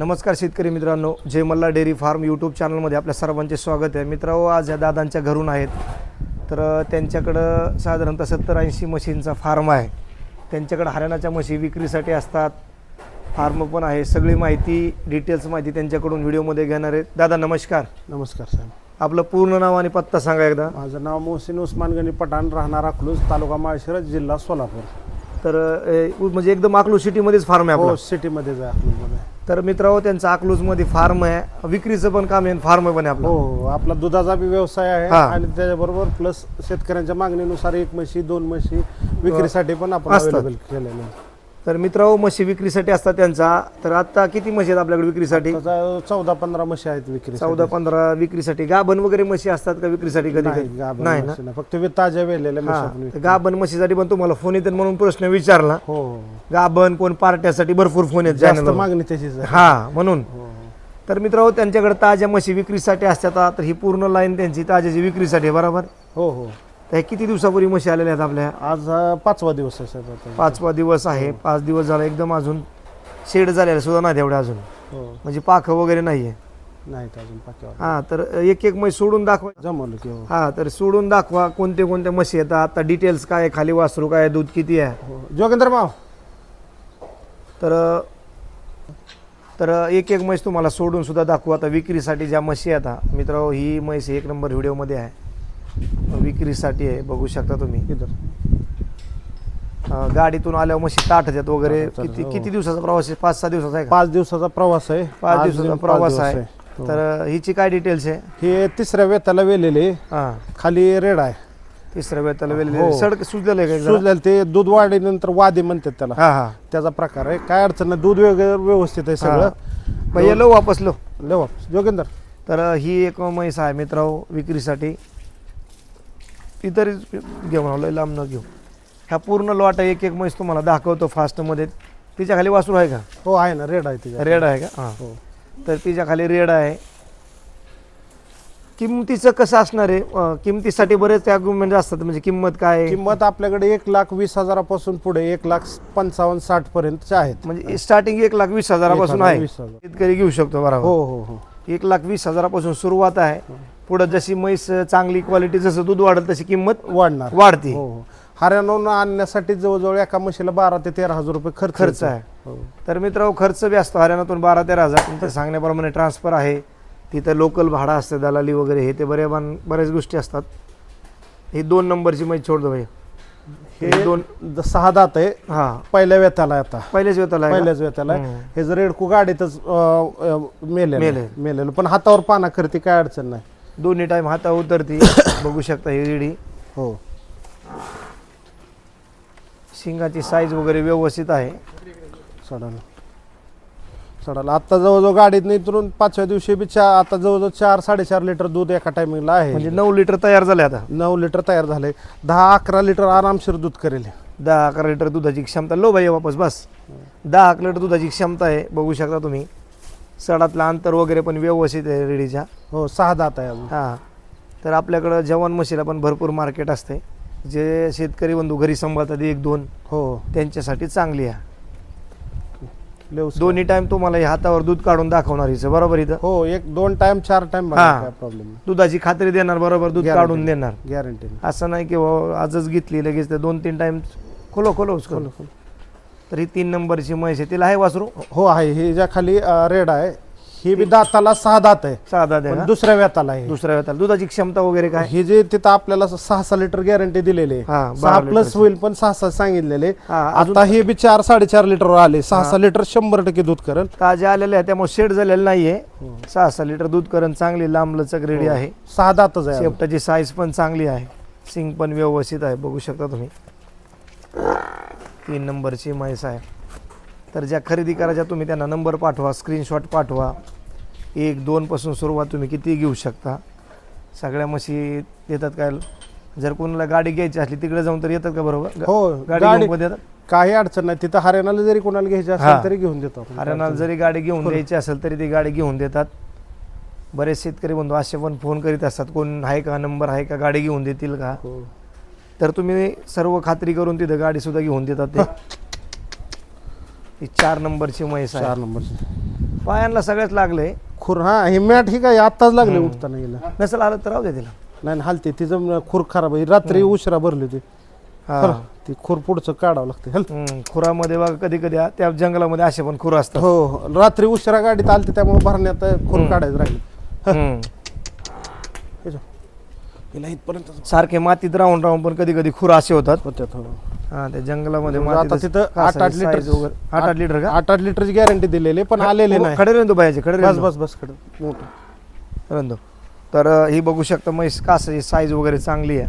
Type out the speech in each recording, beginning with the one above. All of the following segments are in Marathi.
नमस्कार शेतकरी मित्रांनो Jai Malla dairy farm YouTube चॅनलमध्ये आपल्या सर्वांचे स्वागत आहे. मित्रांनो आज या दादांच्या घरून आहेत. तर त्यांच्याकडं साधारणतः सत्तर ऐंशी म्हशींचा फार्म आहे. त्यांच्याकडं हरियाणाच्या म्हशी विक्रीसाठी असतात. फार्म पण आहे. सगळी माहिती डिटेल्स माहिती त्यांच्याकडून व्हिडिओमध्ये घेणार आहेत. दादा नमस्कार. नमस्कार साहेब. आपलं पूर्ण नाव आणि पत्ता सांगा एकदा. माझं नाव मोहसिन उस्मान गणी पठाण राहणार अकलूज तालुका माळशिरस जिल्हा सोलापूर. तर म्हणजे एकदम अकलूज सिटीमध्येच फार्म आहे हो सिटीमध्येच आहे अकलूजमध्ये. तर मित्रांनो त्यांचं अकलूजमध्ये फार्म आहे विक्रीचं पण काम आहे फार्म पण आहे आपलं हो हो आपला दुधाचा बी व्यवसाय आहे हा. आणि त्याच्याबरोबर प्लस शेतकऱ्यांच्या मागणीनुसार एक म्हशी दोन म्हशी विक्रीसाठी पण आपण असतात. अवेलेबल केलेले आहे. तर मित्रांनो म्हशी विक्रीसाठी असतात त्यांचा. तर आता किती म्हशी आहेत आपल्याकडे विक्रीसाठी? त्याचा चौदा पंधरा म्हशी आहेत विक्री चौदा पंधरा विक्रीसाठी. गाभण वगैरे म्हशी असतात का विक्रीसाठी कधी नाही कधी? गाभण नाही ना. फक्त ताज्या वेलेल्या विकतो. गाभण म्हशीसाठी पण तुम्हाला फोन येतात म्हणून प्रश्न विचारला. हो. गाभण कोण पार्ट्यासाठी भरपूर फोन येत. मागणी त्याचीच आहे. हा म्हणून. हो. तर मित्रांनो त्यांच्याकडे ताज्या म्हशी विक्रीसाठी असतात. तर ही पूर्ण लाईन त्यांची ताज्याची विक्रीसाठी बरोबर? हो हो. तर हे किती दिवसापूर्वी म्हशी आलेल्या आहेत आपल्या? आज पाचवा दिवस आहे साहेब आता. पाचवा दिवस आहे. पाच दिवस झाला एकदम अजून शेड झालेला सुद्धा नाही तेवढ्या अजून. हो. म्हणजे पाखं वगैरे नाहीये. नाहीत अजून पाक्यावर हा तर एक एक म्हैस सोडून दाखवा. जमवलं की हो. हा तर सोडून दाखवा कोणते कोणते म्हशी येतात आता डिटेल्स काय आहे, खाली वासरू काय आहे, दूध किती आहे? हो. जोगेंद्र माव तर तर एक एक म्हैस तुम्हाला सोडून सुद्धा दाखवू. आता विक्रीसाठी ज्या म्हशी येतात मित्र ही म्हैस एक नंबर व्हिडिओमध्ये आहे. विक्रीसाठी आहे बघू शकता तुम्ही. अं, गाडीतून आल्यावर म्हशी ताट येतात वगैरे. ताटत, किती हो. किती दिवसाचा प्रवास आहे? पाच सहा दिवसाचा आहे का? पाच दिवसाचा प्रवास आहे. पाच आज दिवसाचा पाच प्रवास दिवस आहे. हो. तर हिची काय डिटेल्स आहे? हे तिसऱ्या वेताला वेलेले. हा. खाली रेड आहे. तिसऱ्या वेताला वेलेले. हो. सडक सुजलेलं आहे का जरा? सुजलेलं ते दूध वाढीनंतर वादी म्हणतात त्याला. हा हा. त्याचा प्रकार आहे. काय अडचण नाही दूध वगैरे व्यवस्थित आहे सगळं. भैया लो वापस लो लेवा जोगेंदर. तर ही एक म्हैस आहे मित्रांनो विक्रीसाठी. ती तरी घेऊन आलो लांब न घेऊ. ह्या पूर्ण लॉट एक एक म्हैस तुम्हाला दाखवतो फास्टमध्ये तिच्या खाली वासरू आहे का? हो आहे ना रेड आहे तिच्या रेड आहे का? हां. हो. तर तिच्या खाली रेड आहे. किमतीचं कसं असणार आहे? किमतीसाठी बरेच आर्ग्युमेंट असतात म्हणजे किंमत काय? किंमत आपल्याकडे एक लाख वीस हजारापासून पुढे एक लाख पंचावन्न साठ पर्यंतच्या आहेत. म्हणजे स्टार्टिंग एक लाख वीस हजारापासून आहे. शेतकरी घेऊ शकतो बरोबर. हो हो हो. एक लाख वीस हजारापासून सुरुवात आहे. पुढं जशी म्हैस चांगली क्वालिटी जसं दूध वाढेल तशी किंमत वाढणार. वाढते. हो हो. आणण्यासाठी जवळजवळ एका म्हशीला बारा ते तेरा हजार रुपये खर्च खर्च येतो. आहे. हो. तर मित्र खर्च बी असतो हरियाणातून बारा तेरा हजार. तुमच्या सांगण्याप्रमाणे ट्रान्सफर आहे. तिथं लोकल भाडं असतं दलाली वगैरे हे ते बरे बऱ्याच गोष्टी असतात. ही दोन नंबरची मैच सोड दो भाई हे दोन द- सहा दात आहे. हा. पहिल्या वेताला आहे आता. पहिलेच वेताला आहे का? पहिल्याच वेताला आहे. हम्म. हे जर रेडकू गाडीतच मेले मेले. मेलेलं पण हातावर पाना करते काय अडचण नाही. दोन्ही टाइम हाता उतरती. बघू शकता ही रेडी हो. शिंगाची साईज वगैरे व्यवस्थित आहे. चढायला चढायला आता जवळजवळ गाडीत उतरून पाचव्या दिवशी बी चार आता जवळजवळ चार साडेचार लिटर दूध एका टायमिंगला आहे. म्हणजे नऊ लिटर तयार झाले आता. नऊ लिटर तयार झाले. दहा अकरा लिटर आरामशीर दूध करेल. दहा अकरा लिटर दुधाची क्षमता. लो भाई वापस बस. दहा अकरा लिटर दुधाची क्षमता आहे. बघू शकता तुम्ही. सडातलं अंतर वगैरे पण व्यवस्थित आहे रेडीच्या. हो सहा दात आहे अजून. हां. तर आपल्याकडं जवान म्हशीला पण भरपूर मार्केट असते. जे शेतकरी बंधू घरी सांभाळतात एक दोन हो. त्यांच्यासाठी चांगली आहे. दोन्ही टाइम तुम्हाला हे हातावर दूध काढून दाखवणार हिचं बरोबर इथं? हो एक दोन टाइम चार टाइम हा. प्रॉब्लेम दुधाची खात्री देणार बरोबर दूध Guarantee. काढून देणार. गॅरंटी असं नाही की हो, आजच घेतली लगेच ते दोन तीन टाइम खोलो. खोलो खोलो. तर ही तीन नंबरची म्हैस आहे तिला आहे वासरू? हो आहे. हे ज्या खाली रेड आहे ही बी दाताला सहा दात आहे. साधा द्या पण ना? दुसऱ्या व्याताला आहे. दुसऱ्या वेळेला दुधाची क्षमता वगैरे काय? हे जे तिथं आपल्याला सहा सहा लिटर गॅरंटी दिलेली आहे. हा, सहा प्लस. होईल पण सहा सहा सांगितलेले हा, अजून- आता हे बी चार साडेचार लिटर आले सहा सहा लिटर शंभर टक्के दूध करेल. ताजे आलेले आहे त्यामुळे शेड झालेलं नाहीये. सहा सहा लिटर दूध करण चांगली लांब लचक रेडी हो. आहे. सहा दातच आहे अजून. शेपटाची साईज पण चांगली आहे. सिंग पण व्यवस्थित आहे बघू शकता तुम्ही. तीन नंबरची म्हैस आहे. तर ज्या खरेदी करायच्या तुम्ही त्यांना नंबर पाठवा स्क्रीनशॉट पाठवा. एक दोन पासून सुरुवात तुम्ही किती घेऊ शकता. सगळ्या म्हशी देतात काय? जर कोणाला गाडी घ्यायची असली तिकडे जाऊन तर येतात का बरोबर? हो गाडी देतात? काही अडचण नाही. तिथं हरियाणाला जरी कोणाला घ्यायची. असेल तरी घेऊन देतो. हरियाणाला जरी गाडी घेऊन द्यायची असेल तरी ती गाडी घेऊन देतात. बरेच शेतकरी बंधू असे पण फोन करीत असतात कोण आहे का? नंबर आहे का? गाडी घेऊन देतील का? हो. तर तुम्ही सर्व खात्री करून तिथं गाडी सुद्धा घेऊन देतात ते. ही चार नंबरची म्हैस आहे. चार नंबरची. पायांना सगळ्यात लागलंय खुर हा हे मॅट ही काय आत्ताच लागले उठताना गेलं नसेल आलं तर राहू दे तिला. नाही नाही, हालते तिचं खूर खराब आहे. रात्री उशिरा भरली होती हा. ती खूर पुढचं काढावं लागते. हल. हम्म, खुरामध्ये बघा कधी कधी त्या जंगलामध्ये असे पण खुर असतात. हो हो. रात्री उशिरा गाडीत आलते त्यामुळे भरण्यात खूर काढायचं राहील. हम्म. हिला इथपर्यंत सारखे मातीत राहून राहून पण कधी कधी खुर असे होतात. हा त्या जंगलामध्ये म्हणजे आता तिथं कासाची आठ आठ लिटर वगैरे आठ आठ लिटर का? आठ आठ लिटरची गॅरंटी दिलेली पण आलेले नाही. खडे रेंदो पाहिजे खडे बस रेंदो. बस बसकडे मोठं. तर अं, ही बघू शकता म्हैस कासाची साईज वगैरे चांगली आहे.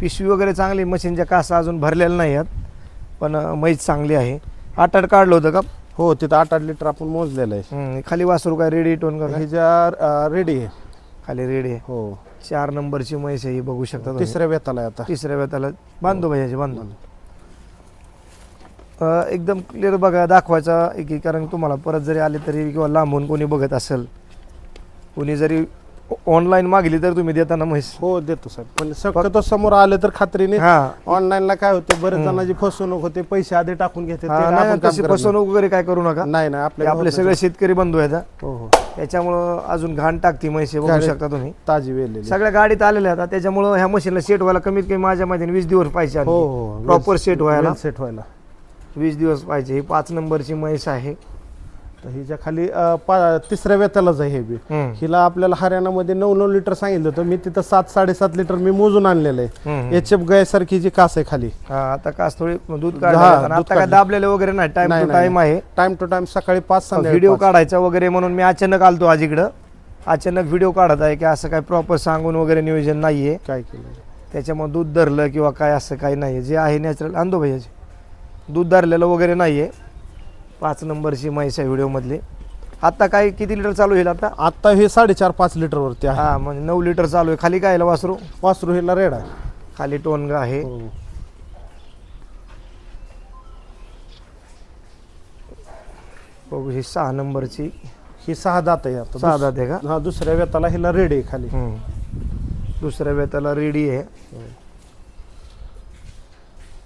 पिशवी वगैरे चांगली मशीनच्या कासा अजून भरलेल्या नाही आहेत पण अं, म्हैस चांगली आहे. आठ आठ काढलं होतं का? हो तिथं आठ आठ लिटर आपण मोजलेलं आहे. हम्म, खाली वासरू काय रेडी टोन का काय? हे ज्या रेडी आहे. खाली रेडी आहे. हो. चार नंबरची म्हैस आहे ही बघू शकता तुम्ही. तिसऱ्या वेताला आहे आता. तिसऱ्या वेताला बांधतो भैयाची बांधतो अं, एकदम क्लिअर बघा दाखवायचा की कारण तुम्हाला परत जरी आले तरी किंवा लांबून कोणी बघत असेल कोणी जरी ऑनलाईन मागली तर तुम्ही देताना म्हैस. हो देतो साहेब. पण शक्यतो समोर आले तर खात्रीने हा. ऑनलाईनला काय होते बरेच जणांची फसवणूक होते पैसे आधी टाकून घेते ते हा, आपण नाही काम तशी करत नाही. फसवणूक वगैरे काय करू नका. नाही नाही ते आपल्या आपले सगळे शेतकरी बंधू आहेत हा. हो हो. त्याच्यामुळं अजून घाण टाकते म्हैस हे बघू गाडी- शकता तुम्ही. ताजी वेलेली. सगळ्या गाडीत आलेल्या आहेत. त्याच्यामुळं ह्या मशीनला सेट व्हायला कमीत कमी माझ्या माहितीने वीस दिवस पाहिजे हो हो प्रॉपर सेट व्हायला. सेट व्हायला. वीस दिवस पाहिजे. ही पाच नंबरची म्हैस आहे. तर हिच्या खाली अं, पा- तिसऱ्या वेतालाच आहे हे बी. हिला आपल्याला हरियाणामध्ये नऊ नऊ लिटर सांगितलं होतं. मी तिथं सात साडेसात लिटर मी मोजून आणलेलं आहे. एच एफ गायसारखी जी कास आहे खाली. हा आता कास थोडी दूध काढलं दूध आता काय काढलं. दाबलेले वगैरे नाही. टाइम नाही, टू नाही, टाइम आहे. टाइम टू टाइम सकाळी पाच संध्याकाळी व्हिडिओ पाच. काढायचा वगैरे म्हणून मी अचानक आलतो आज इकडं. अचानक व्हिडिओ काढत आहे की असं काय प्रॉपर सांगून वगैरे नियोजन नाहीये. काय केलं? त्याच्यामुळे दूध धरलं किंवा काय असं काही नाहीये. जे आहे नॅचरल आणतो भैयाचे दूध धरलेलं वगैरे नाहीये. पाच नंबरची म्हैस आहे व्हिडिओमधली. आता काय किती लिटर चालू होईल आता? आता हे साडेचार पाच लिटर वरती आहे. हा म्हणजे नऊ लिटर चालू आहे. खाली काय आहे वासरू? वासरू हिला रेड आहे. खाली टोनगा आहे. हो. बघू ही सहा नंबरची. ही सहा दात आहे आता. सहा दात आहे का? हा दुसऱ्या वेताला हिला रेड आहे खाली. हम्म. दुसऱ्या वेताला रेडी आहे.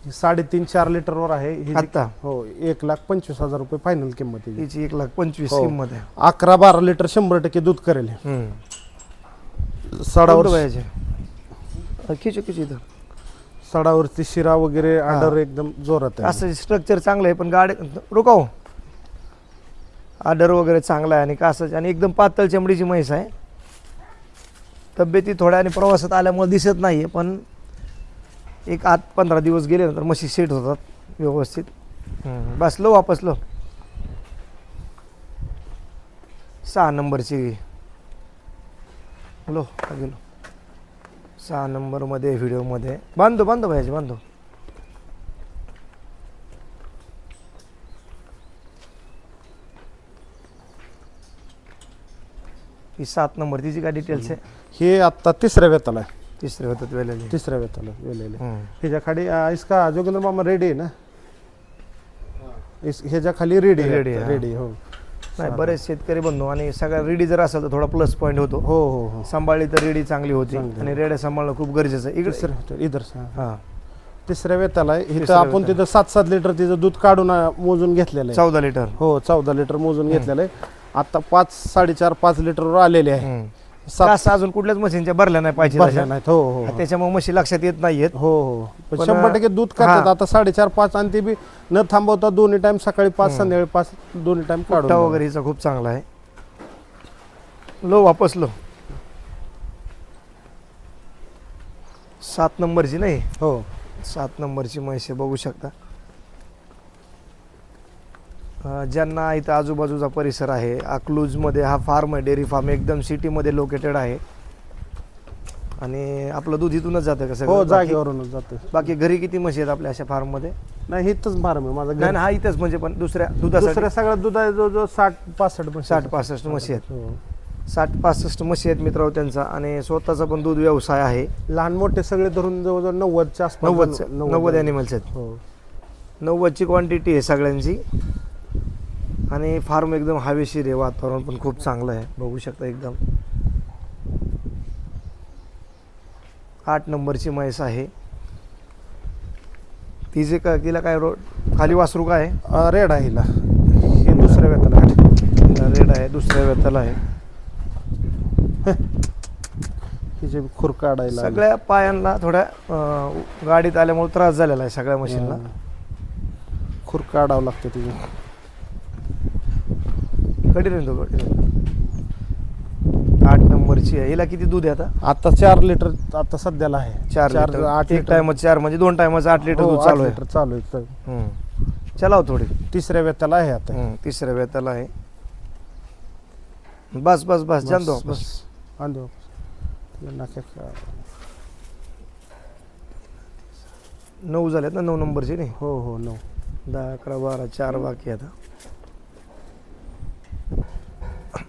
ही साडेतीन चार लिटर वर आहे. ही जी- हो एक लाख पंचवीस हजार रुपये फायनल किंमत आहे हिची. एक लाख पंचवीस हो. किंमत आहे. अकरा बारा लिटर शंभर टक्के दूध करेल हे. हम्म. सडावर वयाचे खिचू खिचू इथं. सडावरती शिरा वगैरे आडर एकदम जोरात आहे. असं स्ट्रक्चर चांगलं आहे पण गाडी रुकाव. आडर वगैरे चांगला आहे आणि कासच आणि एकदम पातळ चमडीची म्हैस आहे. तब्येती थोड्या आणि प्रवासात आल्यामुळे दिसत नाही आहे पण एक आठ पंधरा दिवस गेले नंतर म्हशी सेट होतात व्यवस्थित. हम्म. बस लो वापस लो. सहा नंबरची. लो हा गेलो सहा नंबरमध्ये व्हिडिओमध्ये. बांधतो बांधतो पाहिजे बांधतो. ही सात नंबर तिची काय डिटेल्स आहे? हे आता तिसऱ्या वेताला आहे. तिसरे होतात वेळेला तिसऱ्या वेताला वेलेले. ह्याच्या खाली इसका जोगेंद्र मामा रेडी आहे ना? इस- ह्याच्या खाली रेडी Ready हा. रेडी हो. नाही बरेच शेतकरी बंधू आणि सगळ्या रेडी जर असेल तर थोडा प्लस पॉईंट होतो. हो हो हो. सांभाळली तर रेडी चांगली होती चांगली. आणि रेड्या सांभाळणं खूप गरजेचं आहे. इकडे तिसऱ्या इधर हा. हा. तिसऱ्या वेताला आहे. इथं तिसऱ्या आपण वेताला. तिथं सात सात लिटर तिचं दूध काढून मोजून घेतलेलं आहे. चौदा लिटर हो चौदा लिटर मोजून घेतलेलं आहे. आता पाच साडेचार पाच लिटरवर आलेले आहे. हम्म. सात कास अजून कुठल्याच मशीनच्या भरल्या नाही पाहिजे भरल्या तशा. नाहीत. हो हो हो. त्याच्यामुळे म्हशी लक्षात येत नाहीयेत. हो हो. पण पण, शंभर टक्के दूध काढतात हा. आता साडेचार पाच आणि ते बी न थांबवता दोन्ही टाइम सकाळी पाच संध्याकाळी पाच दोन्ही टाइम काढून वगैरे हिचा खूप चांगला आहे. लो वापस लो. सात नंबरची नाही? हो. सात नंबरची म्हैस आहे बघू शकता. ज्यांना इथं आजूबाजूचा परिसर आहे अकलूजमध्ये हा फार्म आहे डेअरी फार्म एकदम सिटीमध्ये लोकेटेड आहे. आणि आपलं दूध इथूनच जातं कसं हो जागेवरूनच जाते. बाकी घरी किती म्हशी आहेत आपल्या अशा फार्ममध्ये नाही हिथंच फार्म आहे माझा नाही ना, हा इथंच म्हणजे पण दुसऱ्या दुधासाठी? दुसऱ्या सगळ्या दूध आहे जो जो साठ पासष्ट साठ. पासष्ट म्हशी आहेत. हो. साठ पासष्ट म्हशी आहेत मित्रांनो त्यांचा आणि स्वतःचा पण दूध व्यवसाय आहे. लहान मोठे सगळे धरून जवळजवळ नव्वदच्या आसपास नव्वद नव्वद ॲनिमल्स आहेत. हो. नव्वदची क्वांटिटी आहे सगळ्यांची. आणि फार्म एकदम हवेशीर आहे वातावरण पण खूप चांगलं आहे. बघू शकता एकदम. आठ नंबरची म्हैस आहे. तिचे का तिला काय रो खाली वासरू काय? आहे रेड आहे हिला. हे दुसऱ्या वेताला आहे. तिला रेड आहे दुसऱ्या वेताला आहे. हिचे खुर काढायला. सगळ्या पायांना थोड्या गाडीत आल्यामुळे त्रास झालेला आहे सगळ्या मशीनला. खुर काढावं लागतं तिचे राहील तो कधी आठ नंबरची आहे. हिला किती दूध आहे आता? आता चार लिटर आता सध्याला आहे. चार लिटर. आठ एक लिटर. टाइम चार म्हणजे दोन टायमाचं आठ लिटर हो, दूध आठ चालू आहे. लिटर चालू आहे तर हम्म. चलाव थोडी. तिसऱ्या व्यताला आहे आता. हम्म, तिसऱ्या वेताला आहे. बस बस बस जाणतो बस, बस. बस. आणतो तिला नाक्यात का- नऊ झाल्यात ना नऊ नंबरची नाही? हो हो नऊ. दहा अकरा बारा चार बाकी आता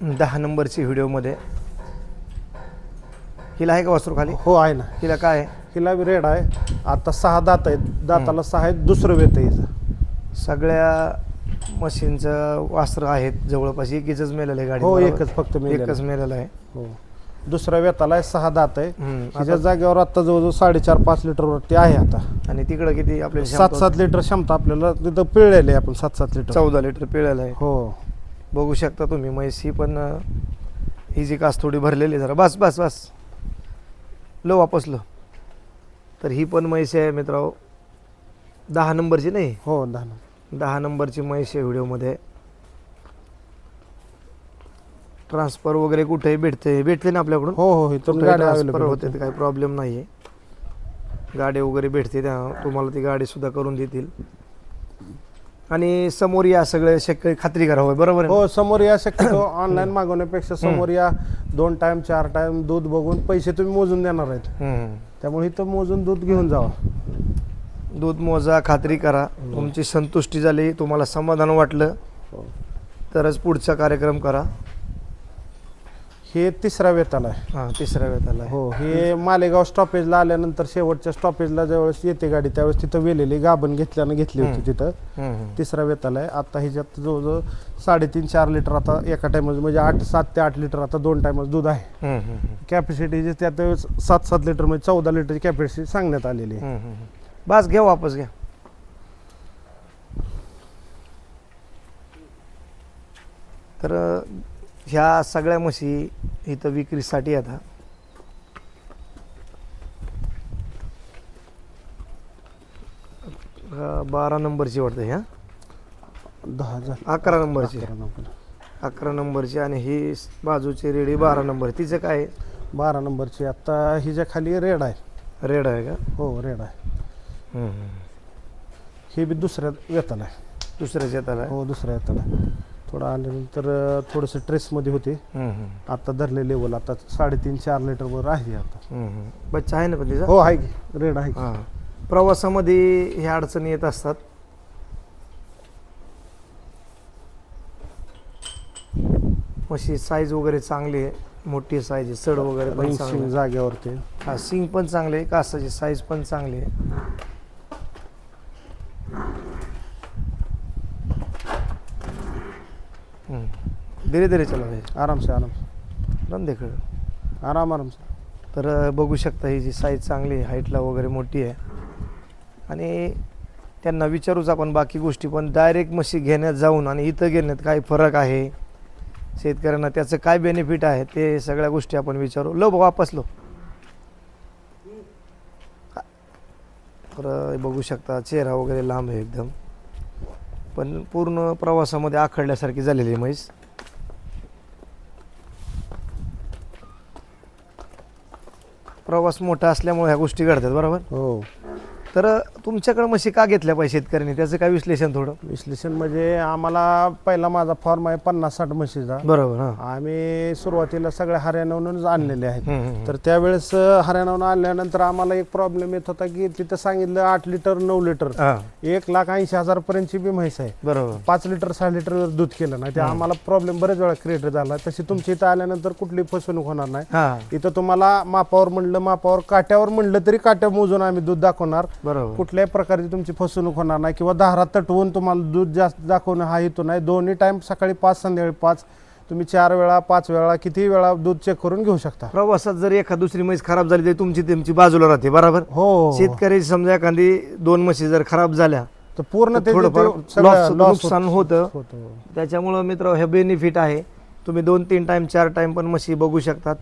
दहा नंबरची व्हिडिओमध्ये. हिला आहे का वासरू खाली हो आहे ना. हिला काय आहे? हिला रेड आहे. आता सहा दात आहेत. दाताला सहा आहेत दुसरं वेत आहे हिचं. सगळ्या मशीनचं वास्त्र आहेत जवळपास. एकच मेलेलं आहे गाडी हो? एकच फक्त मेलेलं एकच. मेलेलं आहे. हो. दुसऱ्या वेताला आहे सहा दात आहे. हम्म, हिच्या जागेवर आता जवळजवळ साडेचार पाच लिटर वरती आहे आता. आणि तिकडं किती आपल्याला सात सात लिटर क्षमता आपल्याला तिथं पिळलेली आहे आपण सात सात लिटर. चौदा लिटर पिळलेलं आहे. हो. बघू शकता तुम्ही. म्हैस ही पण ही जी कास थोडी भरलेली जरा. बस बस बस. लो वापस लो. तर ही पण म्हैस आहे मित्रांनो. दहा नंबरची नाही? हो दहा नंबर. दहा नंबरची म्हैस आहे व्हिडिओमध्ये. ट्रान्सफर वगैरे कुठेही भेटते. भेटते ना आपल्याकडून? हो हो ट्रान्सफर होते काही प्रॉब्लेम नाही आहे गाडी वगैरे भेटते त्या. तुम्हाला ती गाडी सुद्धा करून देतील. आणि समोर या सगळे शक्य खात्री करा होय बरोबर? हो समोर या शक्यतो ऑनलाईन मागवण्यापेक्षा समोर या दोन टाइम चार टाइम दूध बघून पैसे तुम्ही मोजून देणार आहेत. त्यामुळे इथं मोजून दूध घेऊन जावा दूध मोजा खात्री करा तुमची संतुष्टी झाली तुम्हाला समाधान वाटलं हो. तरच पुढचा कार्यक्रम करा हे तिसरा वेताला आहे हां तिसऱ्या वेताला आहे. हो हे मालेगाव स्टॉपेजला आल्यानंतर शेवटच्या स्टॉपेजला ज्यावेळेस येते गाडी त्यावेळेस तिथं वेलेली गाभण घेतल्यानं घेतली होती. तिथं हम्म, हम्म. तिसरा वेताला आहे आता ह्याच्यात जवळजवळ साडेतीन चार लिटर आता एका टायमाचं म्हणजे आठ सात ते आठ लिटर आता दोन टायमाचं दूध आहे हम्म, हम्म, हम्म. कॅपॅसिटी जे त्यात सात सात लिटर म्हणजे चौदा लिटरची कॅपॅसिटी सांगण्यात आलेली आहे हम्म, हम्म, हम्म. बस घ्या वापस घ्या तर अं, ह्या सगळ्या म्हशी इथं विक्रीसाठी आता अं, बारा नंबरची वाटतं ह्या. दहा झाले अकरा नंबरची. अकरा नंबर. अकरा नंबरची आणि ही बाजूची रेडी बारा नंबर. तिचं काय? आहे? बारा नंबरची. आता हिच्या खाली रेड आहे. रेड आहे का? हो रेड आहे. हम्म. हे बी दुसऱ्या वेताला आहे. दुसऱ्या शेताला आहे. हो दुसऱ्या वेताला आहे. थोडं आल्यानंतर थोडंसं ट्रेसमध्ये होते हम्म, हम्म. आता धरले लेवल आता साडेतीन चार लिटरवर आहे आता. बच्चा आहे ना पण तिचा हो आहे की रेड आहे की. हां प्रवासामध्ये ह्या अडचणी येत असतात म्हशी साईज वगैरे चांगली आहे मोठी साईज आहे सड वगैरे पण रिंग चांगली शिंग आहे. जागेवरती हा सिंग पण चांगले आहे कासाची साईज पण चांगली आहे हम्म. धीरे धीरे चला भाई. आराम से आराम से रन देखड आराम आराम से तर बघू शकता ही जी साईज चांगली आहे हाईटला वगैरे मोठी आहे. आणि त्यांना विचारूच आपण बाकी गोष्टी पण डायरेक्ट म्हशी घेण्यात जाऊन आणि इथं घेण्यात काय फरक आहे शेतकऱ्यांना त्याचं काय बेनिफिट आहे ते सगळ्या गोष्टी आपण विचारू. लो बा, वापस लो. तर बघू शकता चेहरा वगैरे लांब आहे एकदम. पण पूर्ण प्रवासामध्ये आखडल्यासारखी झालेली आहे म्हैस. प्रवास मोठा असल्यामुळे ह्या गोष्टी घडतात बरोबर? हो. तर तुमच्याकडे म्हशी का घेतल्या पाहिजे शेतकऱ्यांनी? त्याचं काय विश्लेषण थोडं? विश्लेषण म्हणजे आम्हाला पहिला माझा फॉर्म आहे पन्नास साठ म्हशीचा. बरोबर हां. आम्ही सुरुवातीला सगळ्या हरियाणाहूनच आणलेले आहेत. तर त्यावेळेस अं, हरियाणाहून आणल्यानंतर आम्हाला एक प्रॉब्लेम येत होता की तिथं सांगितलं आठ लिटर नऊ लिटर. एक लाख ऐंशी हजार पर्यंतची बी म्हैस आहे. बरोबर. पाच लिटर सहा लिटर दूध केलं नाही. ते आम्हाला प्रॉब्लेम बरेच वेळा क्रिएट झाला. तशी तुमच्या इथं आल्यानंतर कुठली फसवणूक होणार नाही. इथं तुम्हाला मापावर म्हणलं मापावर काट्यावर म्हणलं तरी काट्या मोजून आम्ही दूध दाखवणार. बरोबर. कुठल्याही प्रकारची तुमची फसवणूक होणार नाही किंवा दारात तटवून तुम्हाला दूध जास्त दाखवणं हा हेतू नाही. दोन्ही टाइम सकाळी पाच संध्याकाळी पाच. तुम्ही चार वेळा पाच वेळा किती वेळा दूध चेक करून घेऊ शकता. प्रवासात जर एखाद दुसरी म्हैस खराब झाली तर तुमची तुमची बाजूला राहते बरोबर? हो हो, हो. शेतकरी समजा एखादी दोन म्हशी जर खराब झाल्या तर पूर्ण थोडंफार ते नुकसान होतं होतं. त्याच्यामुळं मित्र हे बेनिफिट आहे. तुम्ही दोन तीन टाईम चार टाईम पण म्हशी बघू शकतात.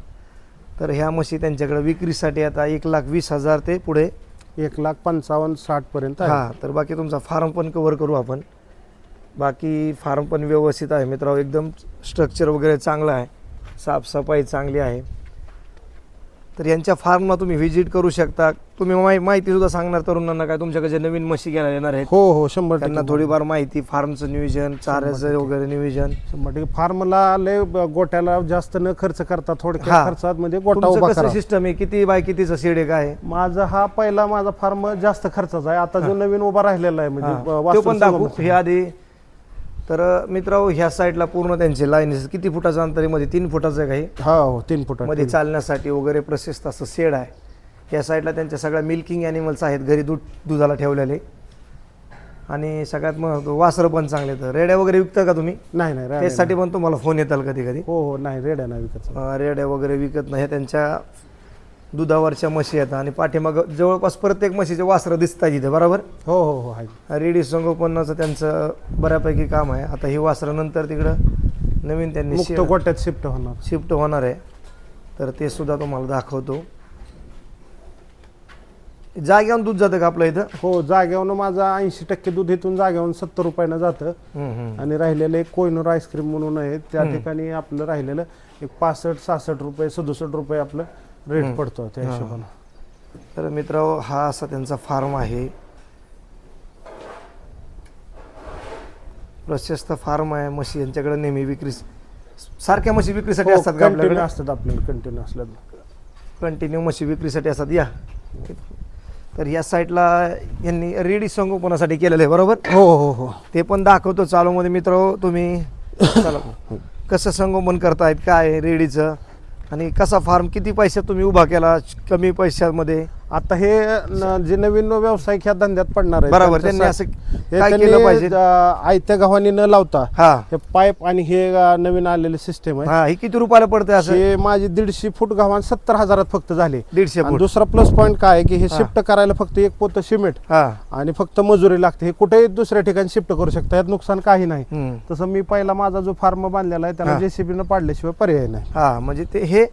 तर ह्या म्हशी त्यांच्याकडे विक्रीसाठी आता एक लाख वीस हजार ते पुढे एक लाख पंचावन्न साठ पर्यंत आहे. हां तर बाकी तुमचा फार्म पण कवर करू आपण. बाकी फार्म पण व्यवस्थित आहे मित्रांनो एकदम स्ट्रक्चर वगैरे चांगलं आहे. साफसफाई चांगली आहे. तर यांच्या फार्मला तुम्ही व्हिजिट करू शकता. तुम्ही माहि माहितीसुद्धा सांगणार तरुणांना काय तुमच्याकडे जे नवीन म्हशी घ्यायला येणार आहेत. हो हो शंभर त्यांना. थोडीफार माहिती फार्मचं नियोजन चाऱ्याचं वगैरे नियोजन. शंभर टक्के. फार्मला लय गोट्याला जास्त न खर्च करता थोडक्या. खर्चात म्हणजे गोटा उभा करा. सिस्टम आहे? किती बाय कितीचं शेड आहे? काय आहे? माझा हा पहिला माझा फार्म जास्त खर्चाचा आहे. आता जो नवीन उभा राहिलेला आहे म्हणजे पण दाखवू हे आधी तर मित्रांनो ह्या साईडला पूर्ण त्यांचे लाईन किती फुटाचं अंतर आहे? मध्ये तीन फुटाचं आहे काही हा? हो तीन फुट. मध्ये चालण्यासाठी वगैरे प्रशस्त असं शेड आहे. या साईडला त्यांच्या सगळ्या मिल्किंग ॲनिमल्स आहेत. घरी दूध दुधाला ठेवलेले. आणि सगळ्यात मग वासरं पण चांगले तर रेड्या वगैरे विकता का तुम्ही? नाही नाही रेड्या त्यासाठी पण तुम्हाला फोन येताल कधी कधी नाही. हो हो नाही रेड्या नाही विकत. रेड्या वगैरे विकत नाही. ह्या त्यांच्या दुधावरच्या म्हशी आहेत आणि पाठीमाग जवळपास प्रत्येक म्हशीचे वासरं दिसतात इथे बरोबर? हो हो हो आहे रेडी संगोपनाचं त्यांचं बऱ्यापैकी काम आहे. आता ही वासरं नंतर तिकडं नवीन त्यांनी मुक्त शे- गोट्यात शिफ्ट होणार. शिफ्ट होणार आहे. तर ते सुद्धा तुम्हाला दाखवतो. जाग्यावर दूध जातं का आपलं इथं? हो जाग्यावरून माझं ऐंशी टक्के दूध इथून जाग्यावरून सत्तर रुपयानं जातं. हम्म, हम्म. आणि राहिलेलं एक कोयनूर आईस्क्रीम म्हणून आहे. त्या ठिकाणी आपलं राहिलेलं एक पासष्ट सहासष्ट रुपये सदुसष्ट रुपये आपलं रेट पडतो त्या हिशोबानं. तर मित्र हा असा त्यांचा फार्म आहे. प्रशस्त फार्म आहे. म्हशी यांच्याकडे नेहमी विक्री सारख्या म्हशी विक्रीसाठी असतात का कंटिन्यू आपल्याकडे? हो, असतात आपल्याकडे कंटिन्यू असलं कंटिन्यू म्हशी विक्रीसाठी असतात. या. तर या साईडला यांनी रेडी संगोपनासाठी केलेलं आहे बरोबर? हो हो हो ते पण दाखवतो चालूमध्ये मित्र तुम्ही. चला. कसं संगोपन करतायत काय रेडीचं आणि कसा फार्म किती पैशात तुम्ही उभा केला? कमी पैशामध्ये? आता हे न- जे नवीन व्यावसायिक ह्या धंद्यात पडणार आहे बरोबर त्यांनी असं हे काय केलं पाहिजे? आयत्या गव्हाणी न लावता हा. हे पाईप आणि हे अं, नवीन आलेले सिस्टम आहे. हा ही किती रुपयाला पडतंय असं? हे माझे दीडशे फूट गव्हाण सत्तर हजारात फक्त झाले. दीडशे आणि फूट. दुसरा प्लस पॉईंट काय आहे की हे हा. शिफ्ट करायला फक्त एक पोत सिमेंट हा. आणि फक्त मजुरी लागते. हे कुठेही दुसऱ्या ठिकाणी शिफ्ट करू शकता. यात नुकसान काही नाही. हम्म. तसं मी पहिला माझा जो फार्म बांधलेला आहे त्याला हा. जेसीबीनं पाडल्याशिवाय पर्याय नाही. हा म्हणजे ते हे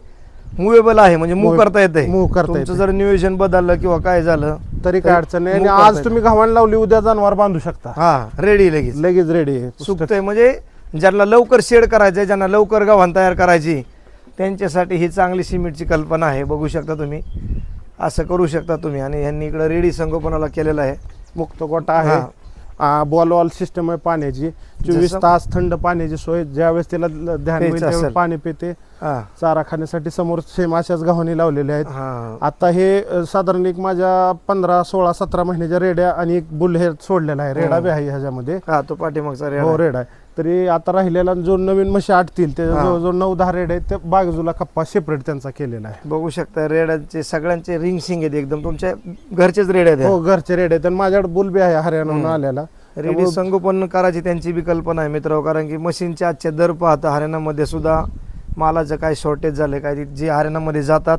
मुवेबल आहे म्हणजे मूव Move- करता येते move करता तुमचं येतंय. जर नियोजन बदललं किंवा काय झालं तरी काय अडचण नाही. आणि move करता आज. तुम्ही गव्हाण लावली उद्या जनावर बांधू शकता. हा रेडी लगेच. लगेच रेडी आहे सुकतंय म्हणजे ज्यांना लवकर शेड करायचंय ज्यांना लवकर गव्हाण तयार करायची त्यांच्यासाठी ही चांगली सिमेंटची कल्पना आहे. बघू शकता तुम्ही. असं करू शकता तुम्ही. आणि ह्यांनी इकडं रेडी संगोपनाला केलेलं आहे? मुक्त गोटा आहे. हा. बॉल वॉल सिस्टम आहे पाण्याची. चोवीस तास थंड पाण्याची सोय ज्यावेळेस त्याला ल- ध्यान होईल त्यावेळेस. पाणी पिते. चारा खाण्यासाठी समोर सेम अशाच गव्हाणी लावलेल्या आहेत. आता हे साधारण एक माझ्या पंधरा सोळा सतरा महिन्याच्या रेड्या आणि एक बुल हे सोडलेला आहे. रेडा बी आहे ह्याच्यामध्ये. हा तो पाठीमागचा रेड हो. रेड आहे. तरी आता राहिलेला जो नवीन म्हशी आटतील ते. जवळजवळ नऊ दहा रेड आहेत ते बाजूला कप्पा सेपरेट त्यांचा केलेला आहे. बघू शकता रेडांचे सगळ्यांचे रिंग सिंग आहेत एकदम. तुमच्या घरचेच रेड आहेत. हो घरचे रेड आहेत. आणि माझ्याकडे बुल बी आहे हरियाणाहून आलेला. रेडी संगोपन करायची त्यांची बी कल्पना आहे मित्र कारण की मशीनचे आजचे दर पाहता हरियाणामध्ये सुद्धा मालाचं काय शॉर्टेज झालं काय जे हरियाणामध्ये जातात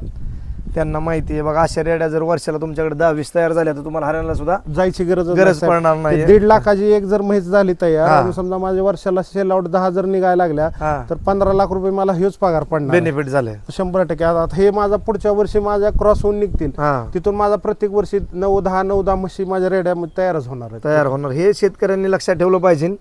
त्यांना माहिती आहे. बघा अशा रेड्या जर वर्षाला तुमच्याकडे दहा वीस तयार झाल्या तर तुम्हाला हरियाणाला सुद्धा जायची गरज गरज पडणार नाहीये. दीड लाखाची एक जर म्हैस झाली तयार. आणि समजा माझ्या वर्षाला सेल आउट दहा जर निघायला लागल्या तर पंधरा लाख रुपये मला हेच पगार पडणार. बेनिफिट झाले शंभर टक्के. आता हे माझा पुढच्या वर्षी माझ्या क्रॉस होऊन निघतील. तिथून माझा प्रत्येक वर्षी नऊ दहा नऊ दहा म्हशी माझ्या रेड्या तयारच होणार तयार होणार. हे शेतकऱ्यांनी लक्षात ठेवलं पाहिजे.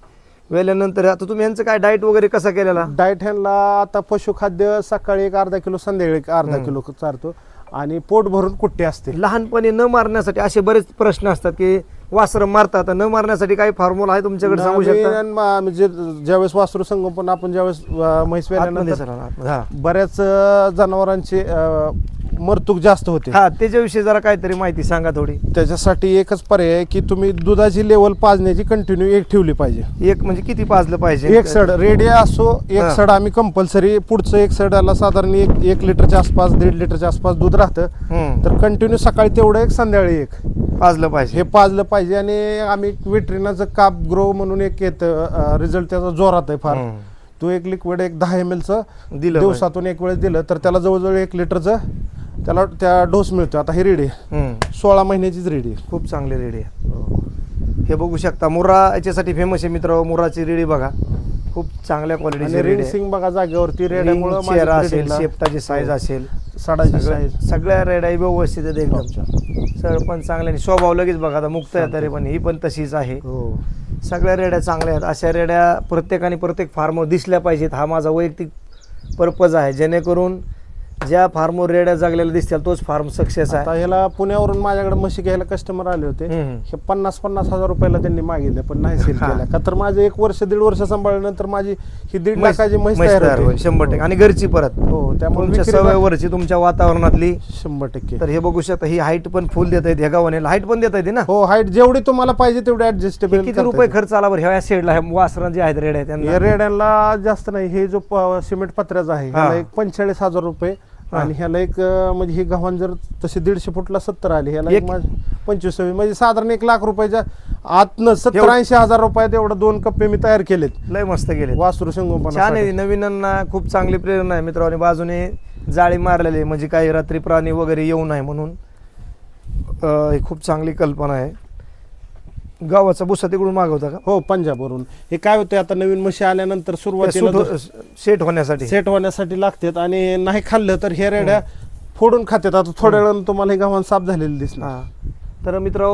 वेल्यानंतर आता तुम्ही यांचं काय डाएट वगैरे कसा केलेला? डाएट ह्यांना आता पशुखाद्य सकाळी एक अर्धा किलो संध्याकाळी एक अर्धा किलो चारतो. आणि पोट भरून कुट्टी असते लहानपणी न मारण्यासाठी असे बरेच प्रश्न असतात की वासरं मारतात. न मारण्यासाठी काही फॉर्म्युला आहे तुमच्याकडे सांगू शकता? म्हणजे ज्यावेळेस वासरू संगोपन आपण ज्यावेळेस म्हैस आतमध्ये वेल्यानंतर चला ना, आतमध्ये. हा. बऱ्याच अं, जनावरांची अं, मरतूक जास्त होते. हा त्याच्याविषयी जरा काहीतरी माहिती सांगा थोडी. त्याच्यासाठी एकच पर्याय आहे की तुम्ही दुधाची लेवल पाजण्याची कंटिन्यू एक ठेवली पाहिजे. एक म्हणजे किती पाजलं पाहिजे? एक सड रेडी असो एक हा. सड आम्ही कंपल्सरी पुढचं एक सडाला साधारण एक एक लिटरच्या आसपास दीड लिटरच्या आसपास दूध राहतं. हम्म, तर कंटिन्यू सकाळी तेवढं एक संध्याकाळी एक. पाजलं पाहिजे. हे पाजलं पाहिजे आणि आम्ही विट्रिनाचं काप ग्रो म्हणून एक येतं रिझल्ट त्याचा जोरात आहे फार. हम्म. तो एक लिक्विड एक दहा एम एलचं दिलं दिवसातून एक वेळेस दिलं तर त्याला जवळजवळ एक लिटरचं त्याला त्या डोस मिळतो आता ही रेडी. हम्म, सोळा महिन्याचीच रेडी खूप चांगली रेडी आहे. हे बघू शकता मुर्रा याच्यासाठी फेमस आहे मित्र. मुर्राची रेडी बघा. खूप चांगल्या क्वालिटीचे रेडे सिंग बघा जागेवरती. रेड्यामुळं रिंग चेहरा माझ्या असेल शेपटाची साईज असेल. सडाची सगळ्या- साईज सगळ्या रेडाई व्यवस्थित आहेत एकदम. सर पण चांगले आणि स्वभाव लगेच बघा आता. मुक्त आहे तरी पण. ही पण तशीच आहे. हो. सगळ्या रेड्या चांगल्या आहेत. अशा रेड्या प्रत्येकाने प्रत्येक फार्मवर दिसल्या पाहिजेत. हा माझा वैयक्तिक पर्पज आहे. जेणेकरून ज्या फार्मवर रेड्या जागलेल्या दिसतील तोच फार्म सक्सेस आता आहे ह्याला पुण्यावरून माझ्याकडे म्हशी घ्यायला कस्टमर आले होते. हम्म. हे पन्नास पन्नास हजार रुपयाला त्यांनी मागितले पण नाही सेल. केला. का तर माझे एक वर्ष दीड वर्ष सांभाळल्यानंतर माझी ही दीड म्हैस- लाखाची म्हैस म्हैस तयार तयार होईल, होते शंभर टक्के. आणि घरची परत. हो त्यामुळे तुमच्या विक्रीला- सवयवरची तुमच्या वातावरणातली. शंभर टक्के. तर हे बघू शकता ही हाईट पण फुल देता येते ह्या गावाने. हाईट पण देता येते ना? हो हाईट जेवढी तुम्हाला पाहिजे तेवढी हे ऍडजस्टेबल किती रुपये खर्च आला बरं? ह्या साईडला ह्या वासरं जे आहेत रेड्या त्यांना. या रेड्यांना जास्त नाही हे जो प- सिमेंट पत्र्याचा आहे ह्याला. एक पंचेचाळीस हजार रुपये. आणि ह्याला एक म्हणजे ही गव्हाण जर तशी दीडशे फुटला सत्तर आली ह्याला एक एक- माझ- पंचवीस सव्वीस म्हणजे साधारण एक लाख रुपयाच्या आतनं सत्तर ऐंशी हजार रुपयात एवढं दोन कप्पे मी तयार केलेत. लय मस्त गेले वासरू छान आहे संगोपन नवीनांना खूप चांगली प्रेरणा आहे मित्रांनी बाजूने जाळी मारलेली म्हणजे काही रात्री प्राणी वगैरे येऊ नये म्हणून. ही खूप चांगली कल्पना आहे. गावाचा भुसा तिकडून मागवता का? हो पंजाबवरून. हे काय होते आता नवीन म्हशी आल्यानंतर सुरुवातीला जर हो- सेट होण्यासाठी. सेट होण्यासाठी लागतात आणि नाही खाल्लं तर हे रेड्या फोडून खातात. आता थोड्या वेळानं तुम्हाला हे गव्हाण साफ झालेली दिसणार. हा. तर मित्र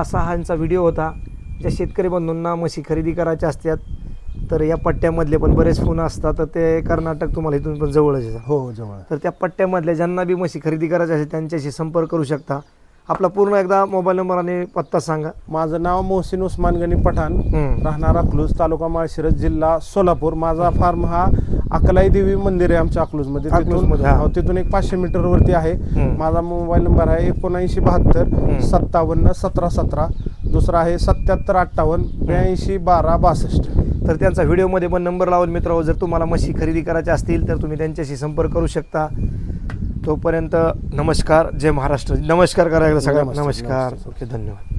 असा हाँचा व्हिडिओ होता. ज्या शेतकरी बंधूंना म्हशी खरेदी करायच्या असतात तर या पट्ट्यामधले पण बरेच फोन असतात. तर ते कर्नाटक तुम्हाला इथून पण जवळच आहे. हो जवळ. तर त्या पट्ट्यामधल्या ज्यांना बी म्हशी खरेदी करायच्या असेल त्यांच्याशी संपर्क करू शकता. आपला पूर्ण एकदा मोबाईल नंबर आणि पत्ता सांगा. माझं नाव मोहसिन उस्मान गनी पठाण. हम्म. राहणार अकलूज तालुका माळशिरस जिल्हा सोलापूर. माझा फार्म हा अकलाई देवी मंदिर आहे आमच्या अकलूजमध्ये. तिथून अकलूजमध्ये, हा. हो, तिथून एक पाचशे मीटर वरती आहे. हम्म. माझा मोबाईल नंबर आहे एकोणऐंशी बहात्तर. सत्तावन्न सतरा सतरा. दुसरा आहे सत्याहत्तर अठ्ठावन्न ब्याऐंशी बारा बासष्ट. तर त्यांचा व्हिडिओमध्ये पण नंबर लावून मित्र जर तुम्हाला म्हशी खरेदी करायच्या असतील तर तुम्ही त्यांच्याशी संपर्क करू शकता. तोपर्यंत नमस्कार जय महाराष्ट्र. नमस्कार करायला सगळ्यांना. नमस्कार. ओके धन्यवाद.